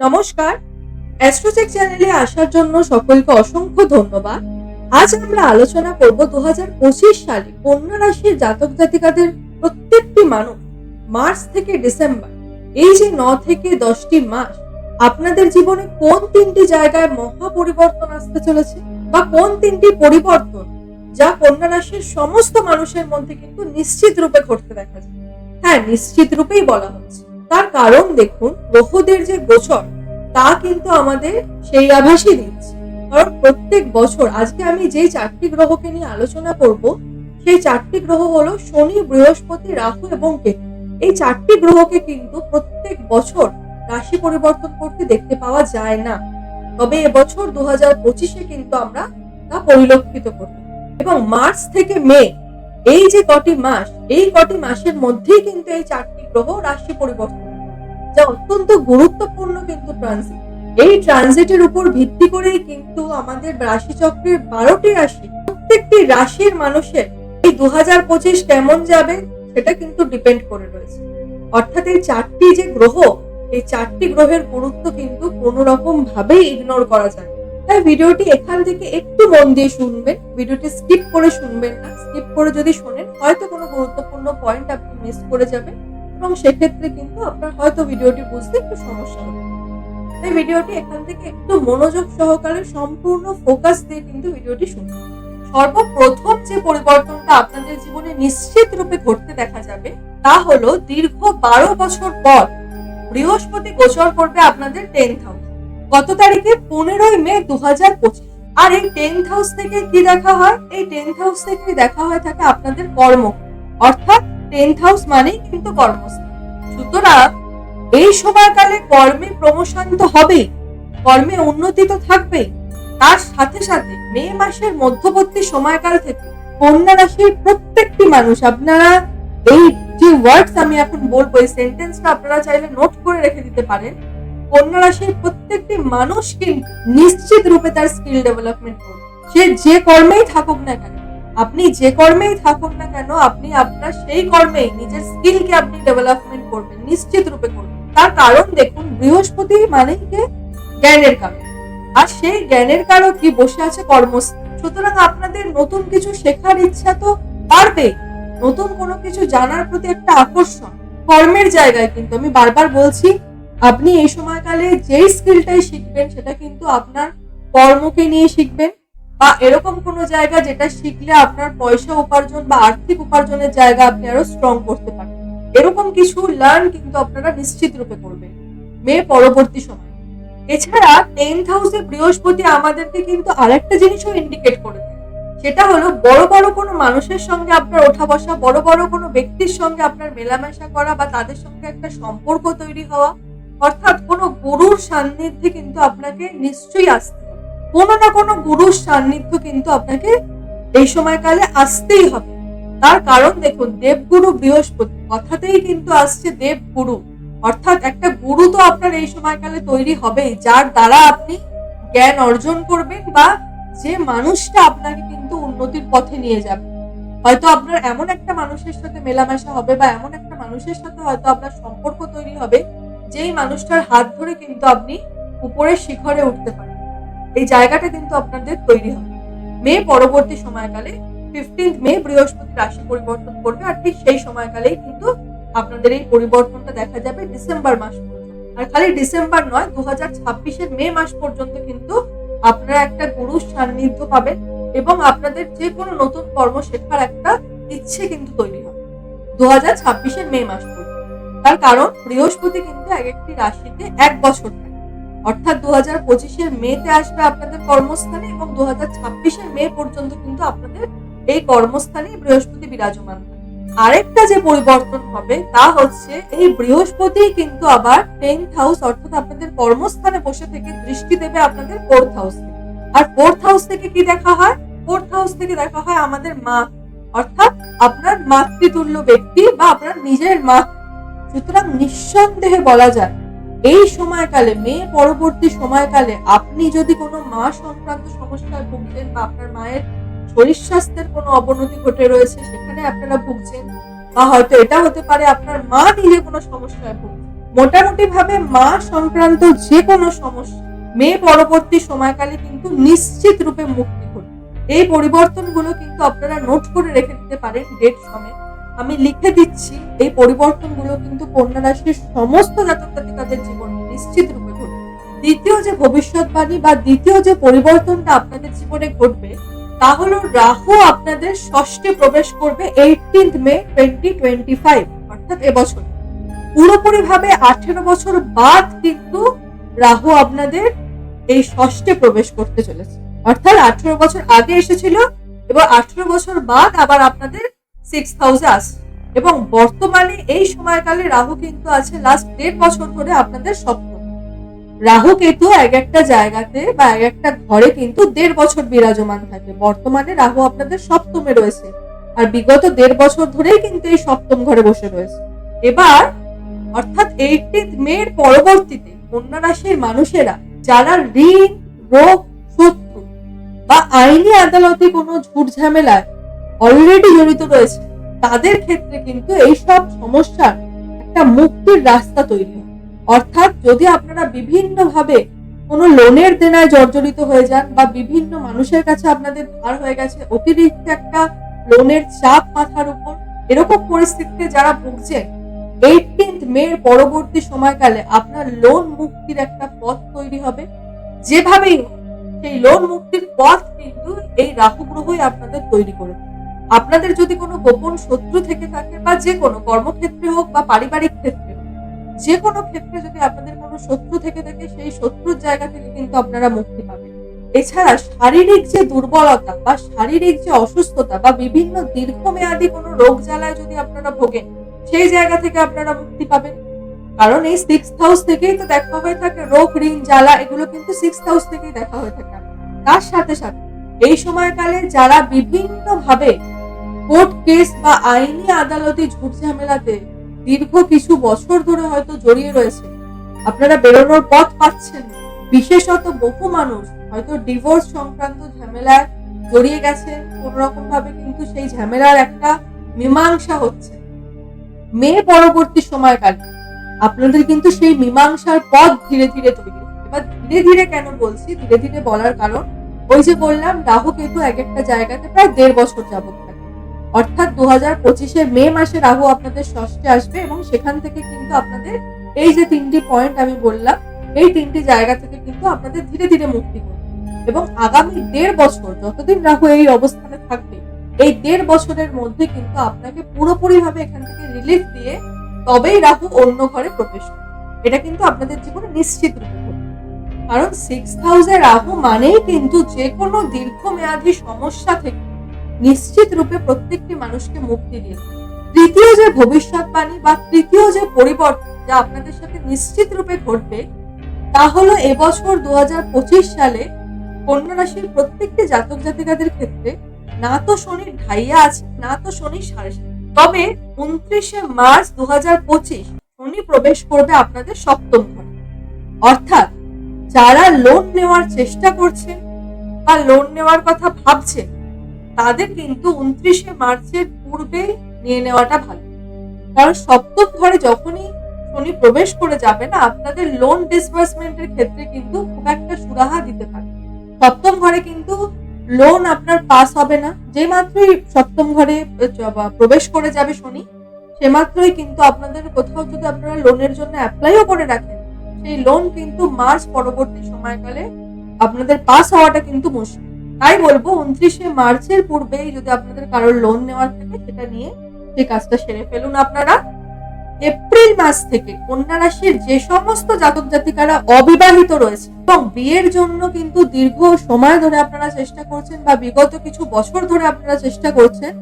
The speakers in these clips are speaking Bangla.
নমস্কার। অ্যাস্ট্রোচেক চ্যানেলে আসার জন্য সকলকে অসংখ্য ধন্যবাদ। আজ আমরা আলোচনা করব দু সালে কন্যা রাশির জাতক জাতিকাদের প্রত্যেকটি মানুষ মার্চ থেকে ডিসেম্বর, এই যে ন থেকে দশটি মাস, আপনাদের জীবনে কোন তিনটি জায়গায় মহা পরিবর্তন আসতে চলেছে বা কোন তিনটি পরিবর্তন যা কন্যা রাশির সমস্ত মানুষের মধ্যে কিন্তু নিশ্চিত রূপে ঘটতে দেখা যায়? হ্যাঁ নিশ্চিত রূপেই বলা হচ্ছে। তার কারণ দেখুন গ্রহদের যে গোচর, তা কিন্তু আমাদের সেই আভাসই দিচ্ছে। কারণ প্রত্যেক বছর আজকে আমি যেই চারটি গ্রহকে নিয়ে আলোচনা করব, সেই চারটি গ্রহ হলো শনি, বৃহস্পতি, রাহু এবং কেতু। এই চারটি গ্রহকে কিন্তু প্রত্যেক বছর রাশি পরিবর্তন করতে দেখতে পাওয়া যায় না। তবে এবছর দু হাজার পঁচিশে কিন্তু আমরা তা পরিলক্ষিত করি এবং মার্চ থেকে মে, এই যে কটি মাস, এই কটি মাসের মধ্যেই কিন্তু এই চারটি গ্রহ রাশি পরিবর্তন যা অত্যন্ত গুরুত্বপূর্ণ কিন্তু ট্রানজিট এই ট্রানজিটের উপর ভিত্তি করেই কিন্তু আমাদের রাশি চক্রের বারোটি রাশি, প্রত্যেকটি রাশির মানুষের এই দু হাজার পঁচিশ কেমন যাবে সেটা কিন্তু ডিপেন্ড করে রয়েছে। অর্থাৎ এই চারটি যে গ্রহ, এই চারটি গ্রহের গুরুত্ব কিন্তু কোনো রকম ভাবেই ইগনোর করা যায়। তাই ভিডিওটি এখান থেকে একটু মন দিয়ে শুনবেন, ভিডিওটি স্কিপ করে শুনবেন না। স্কিপ করে যদি শোনেন, হয়তো কোনো গুরুত্বপূর্ণ পয়েন্ট আপনি মিস করে যাবেন। এবং সেক্ষেত্রে কিন্তু আপনার হয়তো ভিডিওটি বুঝতে একটু সমস্যা হবে। তাই ভিডিওটি এখান থেকে একটু মনোযোগ সহকারে সম্পূর্ণ ফোকাস দিয়ে কিন্তু ভিডিওটি শুনুন। সর্বপ্রথম যে পরিবর্তনটা আপনাদের জীবনে নিশ্চিত রূপে ঘটতে দেখা যাবে, তা হলো দীর্ঘ বারো বছর পর বৃহস্পতি গোচর করবে আপনাদের টেন্থ হাউস গত তারিখে পনেরোই মে দু হাজার পঁচিশ। আর এই টেন্থ হাউস থেকে কি দেখা হয়? এই টেন্থ হাউস থেকে দেখা হয়ে থাকে আপনাদের কর্ম। অর্থাৎ টেন্থ হাউস মানেই কিন্তু কর্মস্থান সুতরাং এই সময়কালে কর্মে প্রমোশন তো হবেই, কর্মে উন্নতি তো থাকবেই। তার সাথে সাথে মে মাসের মধ্যবর্তী সময়কাল থেকে কন্যা রাশির প্রত্যেকটি মানুষ, আপনারা এই যে ওয়ার্ডস আমি এখন বলব, এই সেন্টেন্সটা আপনারা চাইলে নোট করে রেখে দিতে পারেন। কন্যা রাশির প্রত্যেকটি মানুষ কিন্তু নিশ্চিত রূপে তার স্কিল ডেভেলপমেন্ট করবে সে যে কর্মেই থাকুক না কেন আপনি যে কর্মেই থাকুক না কেন, আপনি আপনার সেই কর্মেই নিজের স্কিলকে আপনি ডেভেলপমেন্ট করবেন, নিশ্চিত রূপে করবেন। তার কারণ দেখুন, বৃহস্পতি মানে কে? জ্ঞানের কারণ। আর সেই জ্ঞানের কারণ কি? বসে আছে কর্মস্থ। সুতরাং আপনাদের নতুন কিছু শেখার ইচ্ছা তো বাড়বে নতুন কোনো কিছু জানার প্রতি একটা আকর্ষণ। কর্মের জায়গায় কিন্তু, আমি বারবার বলছি, আপনি এই সময়কালে যেই স্কিলটাই শিখবেন, সেটা কিন্তু আপনার কর্মকে নিয়ে শিখবেন। বা এরকম কোনো জায়গা যেটা শিখলে আপনার পয়সা উপার্জন বা আর্থিক উপার্জনের জায়গা আপনি আরও স্ট্রং করতে পারেন এরকম কিছু লার্ন কিন্তু আপনারা নিশ্চিত রূপে করবেন। মে পরবর্তী সময়। এছাড়া টেন্থ হাউসে বৃহস্পতি আমাদেরকে কিন্তু আরেকটা জিনিসও ইন্ডিকেট করে সেটা হলো বড় বড় কোনো মানুষের সঙ্গে আপনার ওঠা বসা, বড় বড় কোনো ব্যক্তির সঙ্গে আপনার মেলামেশা করা বা তাদের সঙ্গে একটা সম্পর্ক তৈরি হওয়া, অর্থাৎ কোনো গুরুর সান্নিধ্যে কিন্তু আপনাকে নিশ্চয়ই আসতে কোনো না কোনো গুরুর সান্নিধ্য কিন্তু আপনাকে এই সময়কালে আসতেই হবে। তার কারণ দেখুন, দেবগুরু বৃহস্পতি, কথাতেই কিন্তু আসছে দেবগুরু। অর্থাৎ একটা গুরু তো আপনার এই সময়কালে তৈরি হবেই, যার দ্বারা আপনি জ্ঞান অর্জন করবেন বা যে মানুষটা আপনাকে কিন্তু উন্নতির পথে নিয়ে যাবে। হয়তো আপনার এমন একটা মানুষের সাথে মেলামেশা হবে বা এমন একটা মানুষের সাথে হয়তো আপনার সম্পর্ক তৈরি হবে, যেই মানুষটার হাত ধরে কিন্তু আপনি উপরের শিখরে উঠতে পারেন। এই জায়গাটা কিন্তু আপনাদের তৈরি হবে। মে পরবর্তী সময়কালে ফিফটিন্থ মে বৃহস্পতি রাশি পরিবর্তন করবে আর ঠিক সেই সময়কালেই কিন্তু আপনাদের এই পরিবর্তনটা দেখা যাবে ডিসেম্বর মাস আর খালি ডিসেম্বর নয় দু হাজার ছাব্বিশের মে মাস পর্যন্ত কিন্তু আপনারা একটা গুরুর সান্নিধ্য পাবেন এবং আপনাদের যে কোনো নতুন কর্ম শেখার একটা ইচ্ছে কিন্তু তৈরি হবে। দু হাজার ছাব্বিশের মে মাস পর্যন্ত। তার কারণ বৃহস্পতি কিন্তু এক একটি রাশিতে এক বছর অর্থাৎ দু হাজার পঁচিশের মেতে আসবে আপনাদের কর্মস্থানে এবং দু হাজার ছাব্বিশের মে পর্যন্ত কিন্তু আপনাদের এই কর্মস্থানে বৃহস্পতি বিরাজমান। আরেকটা যে পরিবর্তন হবে তা হচ্ছে এই বৃহস্পতি কিন্তু আবার টেন্থ হাউস অর্থাৎ আপনাদের কর্মস্থানে বসে থেকে দৃষ্টি দেবে আপনাদের ফোর্থ হাউস আর ফোর্থ হাউস থেকে কি দেখা হয়? ফোর্থ হাউস থেকে দেখা হয় আমাদের মা। অর্থাৎ আপনার মাতৃতুল্য ব্যক্তি বা আপনার নিজের মা। সুতরাং নিঃসন্দেহে বলা যায় এই সময়কালে মে পরবর্তী সময়কালে আপনি যদি কোনো মা সংক্রান্ত সমস্যায় ভুগছেন বা আপনার মায়ের শরীর স্বাস্থ্যের কোনো অবনতি ঘটে রয়েছে, সেখানে আপনারা ভুগছেন বা হয়তো এটা হতে পারে আপনার মা নিজে কোনো সমস্যায় ভুগছেন। মোটামুটি ভাবে মা সংক্রান্ত যে কোনো সমস্যা মেয়ে পরবর্তী সময়কালে কিন্তু নিশ্চিত রূপে মুক্তি ঘটবে। এই পরিবর্তনগুলো কিন্তু আপনারা নোট করে রেখে দিতে পারেন ডেট সমেত। আমি লিখে দিচ্ছি, এই পরিবর্তনগুলো কিন্তু কন্যা রাশির সমস্ত জাতক জাতিকাদের জীবনে নিশ্চিত রূপে ঘটবে। দ্বিতীয় যে ভবিষ্যৎবাণী বা দ্বিতীয় যে পরিবর্তনটা আপনাদের জীবনে ঘটবে, তা হলো রাহু আপনাদের ষষ্ঠে প্রবেশ করবে eighteenth May twenty twenty five অর্থাৎ এবছর। পুরোপুরি ভাবে আঠেরো বছর বাদ কিন্তু রাহু আপনাদের এই ষষ্ঠে প্রবেশ করতে চলেছে। অর্থাৎ আঠেরো বছর আগে এসেছিল এবং আঠেরো বছর বাদ আবার আপনাদের সিক্স হাউসে আসছে এবং বর্তমানে এই সময়কালে রাহু কিন্তু আছে লাস্ট দেড় বছর ধরে আপনাদের সপ্তম রাহু কেতু এক একটা জায়গাতে বা এক একটা ঘরে কিন্তু দেড় বছর বিরাজমান থাকে। বর্তমানে রাহু আপনাদের সপ্তমে রয়েছে। আর বিগত দেড় বছর ধরেই কিন্তু এই সপ্তম ঘরে বসে রয়েছে। এবার অর্থাৎ এইটিন্থ মে এর পরবর্তীতে কন্যা রাশির মানুষেরা যারা ঋণ, রোগ, শত্রু বা আইনি আদালতে কোনো ঝুট ঝামেলায় অলরেডি জড়িত রয়েছে তাদের ক্ষেত্রে কিন্তু এইসব সমস্যার একটা মুক্তির রাস্তা তৈরি হয় অর্থাৎ যদি আপনারা বিভিন্ন ভাবে কোনো লোনের দেনায় জর্জরিত হয়ে যান বা বিভিন্ন মানুষের কাছে আপনাদের ধার হয়ে গেছে, অতিরিক্ত একটা লোনের চাপ মাথার উপর, এরকম পরিস্থিতিতে যারা ভুগছেন এইটিন্থ মে পরবর্তী সময়কালে আপনার লোন মুক্তির একটা পথ তৈরি হবে যেভাবেই সেই লোন মুক্তির পথ কিন্তু এই রাহু গ্রহই আপনাদের তৈরি করে। আপনাদের যদি কোনো গোপন শত্রু থেকে থাকে বা যে কোনো কর্মক্ষেত্রে হোক বা পারিবারিক ক্ষেত্রে যে কোনো ক্ষেত্রে যদি আপনাদের কোনো শত্রু থেকে থাকে, সেই শত্রুর জায়গা থেকে কিন্তু আপনারা মুক্তি পাবেন। এছাড়া শারীরিক যে দুর্বলতা বা শারীরিক যে অসুস্থতা বা বিভিন্ন দীর্ঘমেয়াদী কোনো রোগ জ্বালায় যদি আপনারা ভোগেন, সেই জায়গা থেকে আপনারা মুক্তি পাবেন। কারণ এই সিক্স হাউস থেকেই তো দেখা হয়ে থাকে রোগ, ঋণ, জ্বালা, এগুলো কিন্তু সিক্স হাউস থেকেই দেখা হয়ে থাকে। তার সাথে সাথে এই সময়কালে যারা বিভিন্ন ভাবে কোর্ট কেস বা আইনি আদালতে ঝুট ঝামেলাতে দীর্ঘ কিছু বছর ধরে হয়তো জড়িয়ে রয়েছে। আপনারা বেরোনোর পথ পাচ্ছেন। বিশেষত বহু মানুষ হয়তো ডিভোর্স সংক্রান্ত ঝামেলায় জড়িয়ে গেছেন কোন রকম ভাবে কিন্তু সেই ঝামেলার একটা মীমাংসা হচ্ছে। মেয়ে পরবর্তী সময়কালে আপনাদের কিন্তু সেই মীমাংসার পথ ধীরে ধীরে তৈরি। এবার ধীরে ধীরে কেন বলছি? ধীরে ধীরে বলার কারণ ওই যে বললাম, রাহু কেতু এক একটা জায়গাতে প্রায় দেড় বছর যাবত অর্থাৎ দু হাজার পঁচিশের মে মাসে রাহু আপনাদের ষষ্ঠে আসবে এবং সেখান থেকে কিন্তু আপনাদের এই যে তিনটি পয়েন্ট আমি বললাম, এই তিনটি জায়গা থেকে কিন্তু আপনাদের ধীরে ধীরে মুক্তি করবে এবং আগামী দেড় বছর যতদিন রাহু এই অবস্থানে থাকবে, এই দেড় বছরের মধ্যে কিন্তু আপনাকে পুরোপুরি ভাবে এখান থেকে রিলিফ দিয়ে তবেই রাহু অন্য ঘরে প্রবেশ করবে। এটা কিন্তু আপনাদের জীবনে নিশ্চিত রূপে ঘটবে কারণ সিক্স হাউসে রাহু মানেই কিন্তু যে কোনো দীর্ঘমেয়াদী সমস্যা থেকে নিশ্চিত রূপে প্রত্যেকটি মানুষকে মুক্তি দিয়ে তৃতীয় যে ভবিষ্যৎবাণী বা তৃতীয় যে পরিবর্তন যা আপনাদের সাথে নিশ্চিত রূপে ঘটবে, তা হলো এবছর দু হাজার পঁচিশ সালে কন্যা রাশির প্রত্যেকটি জাতক জাতিকাদের ক্ষেত্রে না তো শনির ঢাইয়া আছে, না তো শনি সাড়ে। তবে উনত্রিশে মার্চ দু হাজার পঁচিশ শনি প্রবেশ করবে আপনাদের সপ্তম ঘরে অর্থাৎ যারা লোন নেওয়ার চেষ্টা করছেন বা লোন নেওয়ার কথা ভাবছেন তাদের কিন্তু উনত্রিশে মার্চের পূর্বে নিয়ে নেওয়াটা ভালো। কারণ সপ্তম ঘরে যখনই শনি প্রবেশ করে যাবে না, আপনাদের লোন ডিসবার্সমেন্টের ক্ষেত্রে কিন্তু খুব একটা সুরাহা দিতে পারে সপ্তম ঘরে কিন্তু লোন আপনার পাস হবে না। যে মাত্রই সপ্তম ঘরে প্রবেশ করে যাবে শনি, সে মাত্রই কিন্তু আপনাদের কোথাও যদি আপনারা লোনের জন্য অ্যাপ্লাইও করে রাখেন, সেই লোন কিন্তু মার্চ পরবর্তী সময়কালে আপনাদের পাস হওয়াটা কিন্তু মুশকিল। তাই বলব, উনত্রিশে মার্চের পূর্বেই যদি আপনাদের কারোর লোন নেওয়ার থাকে, সেটা নিয়ে সেই কাজটা সেরে ফেলুন আপনারা। এপ্রিল মাস থেকে কন্যা রাশির যে সমস্ত জাতক জাতিকারা অবিবাহিত রয়েছে এবং বিয়ের জন্য কিন্তু দীর্ঘ সময় ধরে আপনারা চেষ্টা করছেন বা বিগত কিছু বছর ধরে আপনারা চেষ্টা করছেন,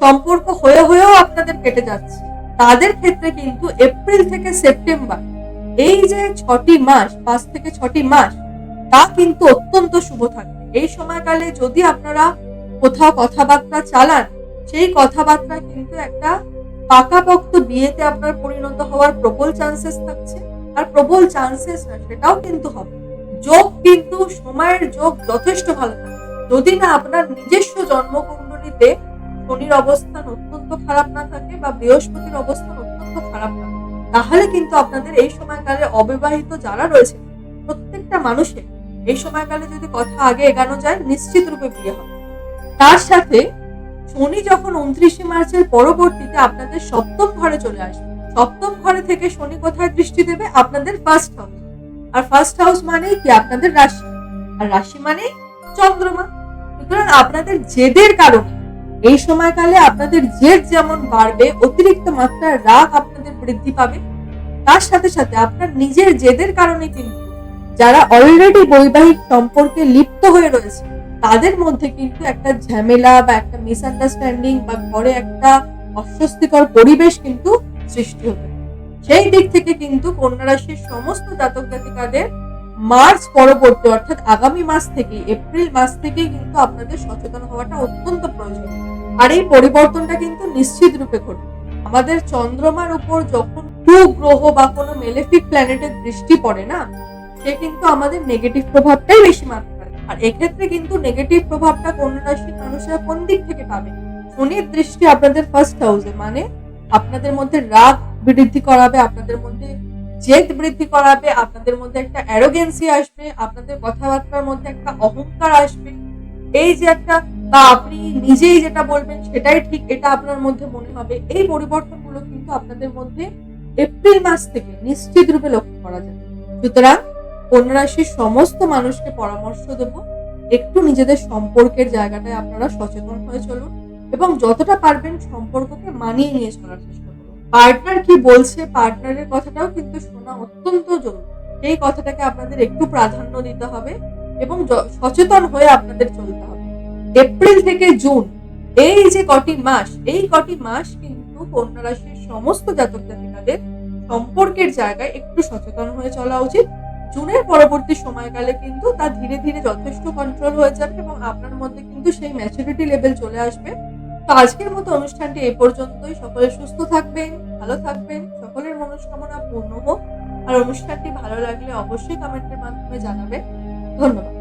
সম্পর্ক হয়ে হয়েও আপনাদের কেটে যাচ্ছে। তাদের ক্ষেত্রে কিন্তু এপ্রিল থেকে সেপ্টেম্বর, এই যে ছটি মাস, পাঁচ থেকে ছটি মাস, তা কিন্তু অত্যন্ত শুভ থাকবে এই সময়কালে যদি আপনারা কোথাও কথাবার্তা চালান, সেই কথাবার্তা কিন্তু একটা পাকাপোক্ত বিয়েতে আপনার পরিণত হওয়ার প্রবল চান্সেস থাকছে। আর প্রবল চান্সেস না, সেটাও কিন্তু হবে। যোগ কিন্তু, সময়ের যোগ যথেষ্ট ভালো যদি না আপনার নিজস্ব জন্মকুণ্ডলীতে শনির অবস্থান অত্যন্ত খারাপ না থাকে বা বৃহস্পতির অবস্থান অত্যন্ত খারাপ না, তাহলে কিন্তু আপনাদের এই সময়কালে অবিবাহিত যারা রয়েছে, প্রত্যেকটা মানুষের এই সময়কালে যদি কথা আগে এগানো যায়, নিশ্চিত রূপে বিয়ে হবে। তার সাথে শনি যখন উনত্রিশে মার্চের পরবর্তীতে আপনাদের সপ্তম ঘরে চলে আসবে। সপ্তম ঘরে থেকে শনি কোথায় দৃষ্টি দেবে? আপনাদের ফার্স্ট হাউস আর ফার্স্ট হাউস মানেই কি? আপনাদের রাশি। আর রাশি মানেই চন্দ্রমা। সুতরাং আপনাদের জেদের কারণে এই সময়কালে আপনাদের জেদ যেমন বাড়বে, অতিরিক্ত মাত্রার রাগ আপনাদের বৃদ্ধি পাবে। তার সাথে সাথে আপনার নিজের জেদের কারণে কিন্তু যারা অলরেডি বৈবাহিক সম্পর্কে লিপ্ত হয়ে রয়েছে, তাদের মধ্যে কিন্তু একটা ঝামেলা বা একটা মিসআন্ডারস্ট্যান্ডিং বা ঘরে একটা অস্বস্তিকর পরিবেশ কিন্তু সৃষ্টি হবে সেই দিক থেকে কিন্তু কন্যা রাশির সমস্ত জাতক জাতিকাদের মার্চ পরবর্তী, অর্থাৎ আগামী মাস থেকে, এপ্রিল মাস থেকে কিন্তু আপনাদের সচেতন হওয়াটা অত্যন্ত প্রয়োজন। আর এই পরিবর্তনটা কিন্তু নিশ্চিত রূপে ঘটবে আমাদের চন্দ্রমার উপর যখন গ্রহ বা কোনো মেলেফিক প্ল্যানেটের দৃষ্টি পড়ে না সে কিন্তু আমাদের নেগেটিভ প্রভাবটাই বেশি মাত্রা আর এক্ষেত্রে কিন্তু নেগেটিভ প্রভাবটা কন্যা রাশির মানুষেরা কোন দিক থেকে পাবে? শনির দৃষ্টি আপনাদের ফার্স্ট হাউসে মানে আপনাদের মধ্যে রাগ বৃদ্ধি করাবে, আপনাদের মধ্যে জেদ বৃদ্ধি করাবে, আপনাদের মধ্যে একটা অ্যারোগেন্সি আসবে, আপনাদের কথাবার্তার মধ্যে একটা অহংকার আসবে। এই যে একটা বা আপনি নিজেই যেটা বলবেন সেটাই ঠিক, এটা আপনার মধ্যে মনে হবে। এই পরিবর্তনগুলো কিন্তু আপনাদের মধ্যে এপ্রিল মাস থেকে নিশ্চিত রূপে লক্ষ্য করা যাবে। সুতরাং কন্যা রাশির সমস্ত মানুষকে পরামর্শ দেব। একটু নিজেদের সম্পর্কের জায়গাটায় আপনারা সচেতন হয়ে চলুন এবং যতটা পারবেন সম্পর্ককে মানিয়ে নিয়ে চলার চেষ্টা করুন। পার্টনার কি বলছে পার্টনারের কথাটাও কিন্তু শোনা অত্যন্ত জরুরি। সেই কথাটাকে আপনাদের একটু প্রাধান্য দিতে হবে এবং সচেতন হয়ে আপনাদের চলতে হবে। এপ্রিল থেকে জুন, এই যে কটি মাস, এই কটি মাস কিন্তু কন্যা রাশির সমস্ত জাতক জাতিকাদের সম্পর্কের জায়গায় একটু সচেতন হয়ে চলা উচিত। জুনের পরবর্তী সময়কালে কিন্তু তা ধীরে ধীরে যথেষ্ট কন্ট্রোল হয়ে যাবে এবং আপনার মধ্যে কিন্তু সেই ম্যাচুরিটি লেভেল চলে আসবে। তো আজকের মতো অনুষ্ঠানটি এই পর্যন্তই। সকলে সুস্থ থাকবেন, ভালো থাকবেন, সকলের মনস্কামনা পূর্ণ হোক। আর অনুষ্ঠানটি ভালো লাগলে অবশ্যই কমেন্টের মাধ্যমে জানাবেন। ধন্যবাদ।